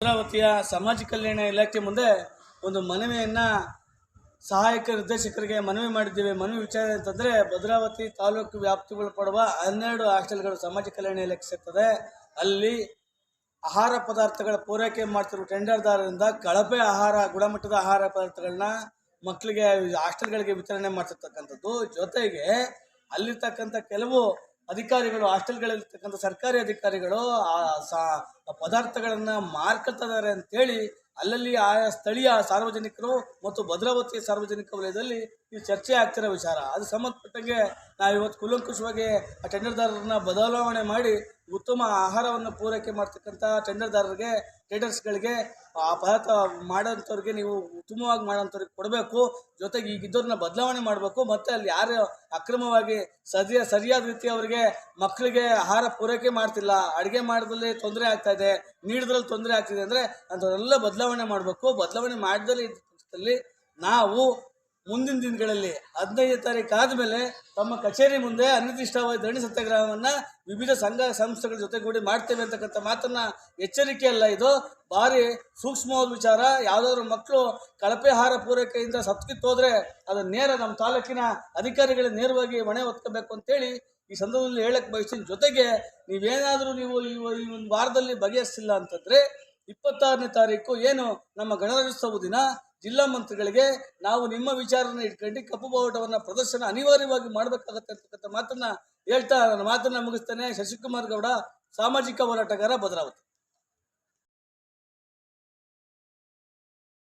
ಭದ್ರಾವತಿಯ ಸಮಾಜ ಕಲ್ಯಾಣ ಇಲಾಖೆ ಮುಂದೆ ಒಂದು ಮನವಿಯನ್ನು ಸಹಾಯಕ ನಿರ್ದೇಶಕರಿಗೆ ಮನವಿ ಮಾಡಿದ್ದೇವೆ. ಮನವಿ ವಿಚಾರ ಅಂತಂದರೆ ಭದ್ರಾವತಿ ತಾಲೂಕು ವ್ಯಾಪ್ತಿಗೊಳಪಡುವ ಹನ್ನೆರಡು ಹಾಸ್ಟೆಲ್ಗಳು ಸಮಾಜ ಕಲ್ಯಾಣ ಇಲಾಖೆ ಸೇರ್ತದೆ. ಅಲ್ಲಿ ಆಹಾರ ಪದಾರ್ಥಗಳ ಪೂರೈಕೆ ಮಾಡ್ತಿರುವ ಟೆಂಡರ್ದಾರರಿಂದ ಕಳಪೆ ಆಹಾರ, ಗುಣಮಟ್ಟದ ಆಹಾರ ಪದಾರ್ಥಗಳನ್ನ ಮಕ್ಕಳಿಗೆ ಹಾಸ್ಟೆಲ್ಗಳಿಗೆ ವಿತರಣೆ ಮಾಡ್ತಿರ್ತಕ್ಕಂಥದ್ದು. ಜೊತೆಗೆ ಅಲ್ಲಿರ್ತಕ್ಕಂಥ ಕೆಲವು ಅಧಿಕಾರಿಗಳು, ಹಾಸ್ಟೆಲ್ಗಳಲ್ಲಿರ್ತಕ್ಕಂಥ ಸರ್ಕಾರಿ ಅಧಿಕಾರಿಗಳು ಆ ಸಾ- ಪದಾರ್ಥಗಳನ್ನು ಮಾರ್ಕೊಳ್ತಿದ್ದಾರೆ ಅಂತೇಳಿ ಅಲ್ಲಲ್ಲಿ ಆಯಾ ಸ್ಥಳೀಯ ಸಾರ್ವಜನಿಕರು ಮತ್ತು ಭದ್ರಾವತಿ ಸಾರ್ವಜನಿಕ ವಲಯದಲ್ಲಿ ಇದು ಚರ್ಚೆ ಆಗ್ತಿರೋ ವಿಚಾರ. ಅದು ಸಂಬಂಧಪಟ್ಟಂಗೆ ನಾವು ಇವತ್ತು ಕೂಲಂಕುಷವಾಗಿ ಆ ಟೆಂಡರ್ದಾರರನ್ನ ಬದಲಾವಣೆ ಮಾಡಿ ಉತ್ತಮ ಆಹಾರವನ್ನು ಪೂರೈಕೆ ಮಾಡ್ತಕ್ಕಂಥ ಟೆಂಡರ್ದಾರರಿಗೆ, ಟ್ರೇಡರ್ಸ್ಗಳಿಗೆ, ಆ ಪದಾರ್ಥ ಮಾಡೋಂಥವ್ರಿಗೆ ನೀವು ಉತ್ತಮವಾಗಿ ಮಾಡೋಂಥವ್ರಿಗೆ ಕೊಡಬೇಕು. ಜೊತೆಗೆ ಈಗ ಇದ್ದವ್ರನ್ನ ಬದಲಾವಣೆ ಮಾಡಬೇಕು. ಮತ್ತು ಅಲ್ಲಿ ಯಾರು ಅಕ್ರಮವಾಗಿ ಸರಿಯ, ಸರಿಯಾದ ರೀತಿ ಅವರಿಗೆ ಮಕ್ಕಳಿಗೆ ಆಹಾರ ಪೂರೈಕೆ ಮಾಡ್ತಿಲ್ಲ. ಅಡುಗೆ ಮಾಡೋದ್ರಲ್ಲಿ ತೊಂದರೆ ಆಗ್ತಾ ಇದೆ. ನೀಡಿದ್ರಲ್ಲಿ ತೊಂದರೆ ಆಗ್ತಿದೆ ಅಂದರೆ ಅಂಥವರೆಲ್ಲ ಬದಲಾವಣೆ ಮಾಡಬೇಕು. ಬದಲಾವಣೆ ಮಾಡಿದಲ್ಲಿ ನಾವು ಮುಂದಿನ ದಿನಗಳಲ್ಲಿ ಹದಿನೈದು ತಾರೀಕು ಆದಮೇಲೆ ತಮ್ಮ ಕಚೇರಿ ಮುಂದೆ ಅನಿರ್ದಿಷ್ಟವಾದ ಧರಣಿ ಸತ್ಯಾಗ್ರಹವನ್ನು ವಿವಿಧ ಸಂಘ ಸಂಸ್ಥೆಗಳ ಜೊತೆಗೂಡಿ ಮಾಡ್ತೇವೆ ಅಂತಕ್ಕಂಥ ಮಾತನ್ನು ಎಚ್ಚರಿಕೆ ಅಲ್ಲ ಇದು. ಭಾರಿ ಸೂಕ್ಷ್ಮವಾದ ವಿಚಾರ. ಯಾವುದಾದ್ರು ಮಕ್ಕಳು ಕಳಪೆ ಆಹಾರ ಪೂರೈಕೆಯಿಂದ ಸತ್ಕಿತ್ತೋದ್ರೆ ಅದು ನೇರ ನಮ್ಮ ತಾಲೂಕಿನ ಅಧಿಕಾರಿಗಳ ನೇರವಾಗಿ ಹೊಣೆ ಹೊತ್ಕೋಬೇಕು ಅಂತೇಳಿ ಈ ಸಂದರ್ಭದಲ್ಲಿ ಹೇಳಕ್ಕೆ ಬಯಸಿನ ಜೊತೆಗೆ ನೀವೇನಾದರೂ ನೀವು ಈ ಒಂದು ವಾರದಲ್ಲಿ ಬಗೆಹರಿಸಿಲ್ಲ ಅಂತಂದರೆ ಇಪ್ಪತ್ತಾರನೇ ತಾರೀಕು ಏನು ನಮ್ಮ ಗಣರಾಜ್ಯೋತ್ಸವ ದಿನ. ಜಿಲ್ಲಾ ಮಂತ್ರಿಗಳಿಗೆ ನಾವು ನಿಮ್ಮ ವಿಚಾರನ ಇಟ್ಕೊಂಡು ಕಪ್ಪು ಬಾವುಟವನ್ನು ಪ್ರದರ್ಶನ ಅನಿವಾರ್ಯವಾಗಿ ಮಾಡಬೇಕಾಗತ್ತೆ ಅಂತಕ್ಕಂಥ ಮಾತನ್ನ ಹೇಳ್ತಾ ನನ್ನ ಮಾತನ್ನ ಮುಗಿಸ್ತೇನೆ. ಶಶಿಕುಮಾರ್ ಗೌಡ ಸಾಮಾಜಿಕ ಹೋರಾಟಗಾರ ಭದ್ರಾವತಿ.